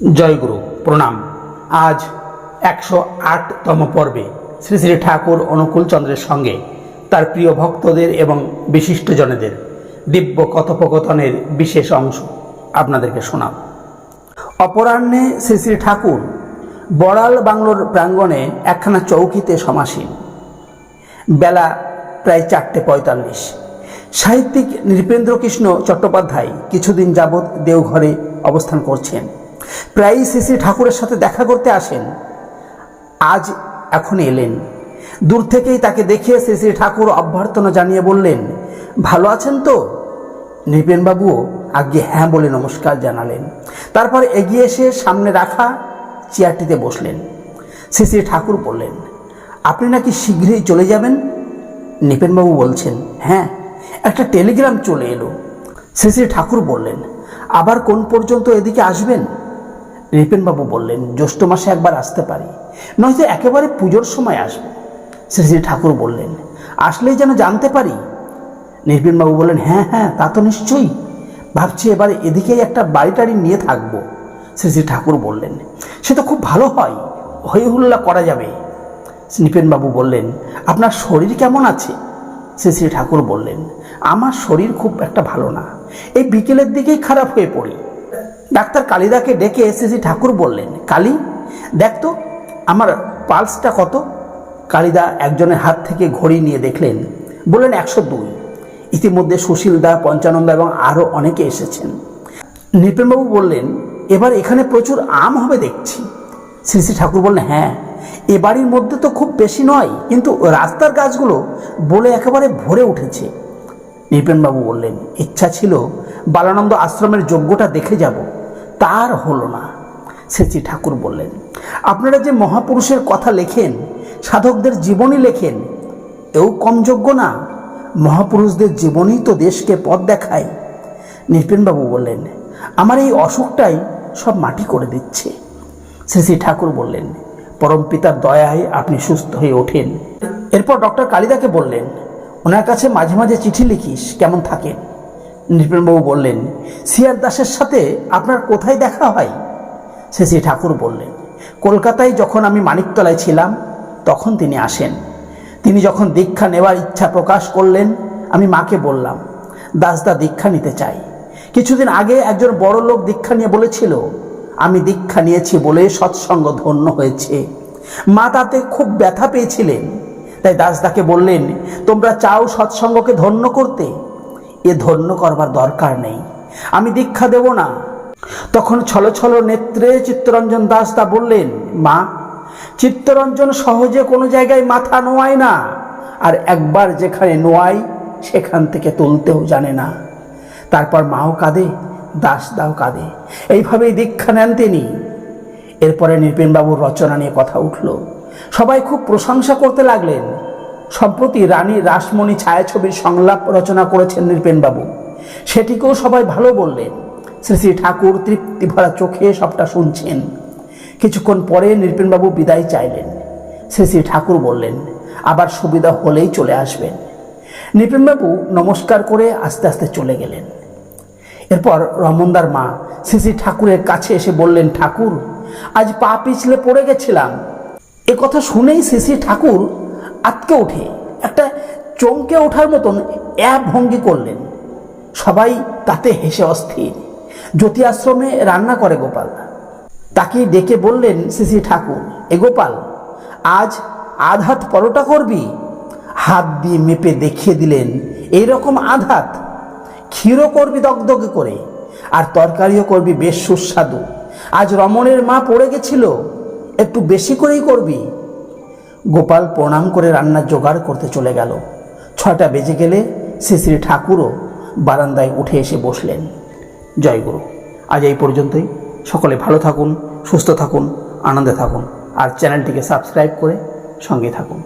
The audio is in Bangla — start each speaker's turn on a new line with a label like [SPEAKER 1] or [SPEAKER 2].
[SPEAKER 1] জয়গুরু, প্রণাম। আজ একশো আটতম পর্বে শ্রী শ্রী ঠাকুর অনুকূল চন্দ্রের সঙ্গে তার প্রিয় ভক্তদের এবং বিশিষ্টজনেদের দিব্য কথোপকথনের বিশেষ অংশ আপনাদেরকে শোনাব। অপরাহ্নে শ্রী শ্রী ঠাকুর বড়াল বাংলোর প্রাঙ্গণে একখানা চৌকিতে সমাসীন। বেলা প্রায় চারটে পঁয়তাল্লিশ। সাহিত্যিক নৃপেন্দ্রকৃষ্ণ চট্টোপাধ্যায় কিছুদিন যাবৎ দেওঘরে অবস্থান করছেন। প্রায়ই শ্রী ঠাকুরের সাথে দেখা করতে আসেন। আজ এখন এলেন। দূর থেকেই তাকে দেখিয়ে শ্রী শ্রী ঠাকুর অভ্যর্থনা জানিয়ে বললেন, ভালো আছেন তো? নৃপেনবাবুও আগে হ্যাঁ বলে নমস্কার জানালেন। তারপর এগিয়ে এসে সামনে রাখা চেয়ারটিতে বসলেন। শ্রী শ্রী ঠাকুর বললেন, আপনি নাকি শীঘ্রই চলে যাবেন? নিপেনবাবু বলছেন হ্যাঁ একটা টেলিগ্রাম চলে এলো। শ্রী শ্রী ঠাকুর বললেন, আবার কোন পর্যন্ত এদিকে আসবেন? রিপেনবাবু বললেন, জ্যৈষ্ঠ মাসে একবার আসতে পারি। নয়তো একেবারে পুজোর সময় আসব। শ্রী শ্রী ঠাকুর বললেন, আসলেই যেন জানতে পারি? নির্বিনবাবু বললেন হ্যাঁ হ্যাঁ তা তো নিশ্চয়ই। ভাবছি এবারে এদিকেই একটা বাড়ি টাড়ি নিয়ে থাকব। শ্রী শ্রী ঠাকুর বললেন, সে তো খুব ভালো হয়। হই হুল্লা করা যাবে। নিপেনবাবু বললেন, আপনার শরীর কেমন আছে? শ্রী শ্রী ঠাকুর বললেন, আমার শরীর খুব একটা ভালো না। এই বিকেলের দিকেই খারাপ হয়ে পড়ি। ডাক্তার কালিদাকে ডেকে শ্রী ঠাকুর বললেন, কালী, দেখ তো, আমার পালসটা কত? কালিদা একজনের হাত থেকে ঘড়ি নিয়ে দেখলেন, বললেন, একশো দুই। ইতিমধ্যে সুশীলদা, পঞ্চানন্দা এবং আরও অনেকে এসেছেন। নৃপেনবাবু বললেন, এবার এখানে প্রচুর আম হবে দেখছি। শ্রী শ্রী ঠাকুর বললেন হ্যাঁ এ বাড়ির মধ্যে তো খুব বেশি নয়, কিন্তু রাস্তার গাছগুলো বলে একেবারে ভরে উঠেছে। নৃপেনবাবু বললেন, ইচ্ছা ছিল বালানন্দ আশ্রমের যজ্ঞটা দেখে যাব। তার হলো না শ্রী ঠাকুর বললেন। আপনারা যে মহাপুরুষের কথা লেখেন, সাধকদের জীবনী লেখেন, এও কম যোগ্য না। মহাপুরুষদের জীবনই তো দেশকে পথ দেখায়। নৃপেনবাবু বললেন, আমার এই অসুখটাই সব মাটি করে দিচ্ছে। শ্রী ঠাকুর বললেন, পরম পিতার দয়ায় আপনি সুস্থ হয়ে ওঠেন। এরপর ডক্টর কালিদাকে বললেন, ওনার কাছে মাঝে মাঝে চিঠি লিখিস, কেমন থাকেন নৃপেনবাবু বললেন, সিয়ার দাসের সাথে আপনার কোথায় দেখা হয়? শ্রী শ্রী ঠাকুর বললেন, কলকাতায় যখন আমি মানিকতলায় ছিলাম, তখন তিনি আসেন। তিনি যখন দীক্ষা নেওয়ার ইচ্ছা প্রকাশ করলেন, আমি মাকে বললাম দাসদা দীক্ষা নিতে চাই। কিছুদিন আগে একজন বড় লোক দীক্ষা নিয়ে বলেছিল, আমি দীক্ষা নিয়েছি বলে সৎসঙ্গ ধন্য হয়েছে। মা তাতে খুব ব্যথা পেয়েছিলেন। তাই দাসদাকে বললেন, তোমরা চাও সৎসঙ্গকে ধন্য করতে? এ ধন্য করবার দরকার নেই। আমি দীক্ষা দেব না। তখন ছলো ছলো নেত্রে চিত্তরঞ্জন দাস তা বললেন, মা, চিত্তরঞ্জন সহজে কোনো জায়গায় মাথা নোয়ায় না, আর একবার যেখানে নোয়াই সেখান থেকে তুলতেও জানে না। তারপর মাও কাঁদে, দাস দাও কাঁদে। এইভাবেই দীক্ষা নেন তিনি। এরপরে নৃপেনবাবুর রচনা নিয়ে কথা উঠল। সবাই খুব প্রশংসা করতে লাগলেন। সম্প্রতি রানী রাসমণি ছায়াছবির সংলাপ রচনা করেছেন নৃপেনবাবু। সেটিকেও সবাই ভালো বললেন। শ্রী শ্রী ঠাকুর তৃপ্তি ভরা চোখে সবটা শুনছেন। কিছুক্ষণ পরে নৃপেনবাবু বিদায় চাইলেন। শ্রী শ্রী ঠাকুর বললেন, আবার সুবিধা হলেই চলে আসবেন। নৃপেনবাবু নমস্কার করে আস্তে আস্তে চলে গেলেন। এরপর রমনদার মা শ্রী শ্রী ঠাকুরের কাছে এসে বললেন, ঠাকুর, আজ পা পিছলে পড়ে গেছিলাম। এ কথা শুনেই শ্রী শ্রী ঠাকুর আটকে ওঠে। একটা চমকে ওঠার মতন এক ভঙ্গি করলেন। সবাই তাতে হেসে অস্থির। জ্যোতি আশ্রমে রান্না করে গোপাল। তাকে ডেকে বললেন শ্রী শ্রী ঠাকুর, এ গোপাল, আজ আধাত পরোটা করবি? হাত দিয়ে মেপে দেখিয়ে দিলেন, এইরকম আধাত। ক্ষীরও করবি দগদগে করে, আর তরকারিও করবি বেশ সুস্বাদু। আজ রমণের মা পড়ে গেছিল, একটু বেশি করেই করবি। গোপাল প্রণাম করে রান্নার জোগাড় করতে চলে গেল। ছটা বেজে গেলে শ্রী ঠাকুরও বারান্দায় উঠে এসে বসলেন। জয়গুরু আজ এই পর্যন্তই। সকলে ভালো থাকুন, সুস্থ থাকুন, আনন্দে থাকুন, আর চ্যানেলটিকে সাবস্ক্রাইব করে সঙ্গে থাকুন।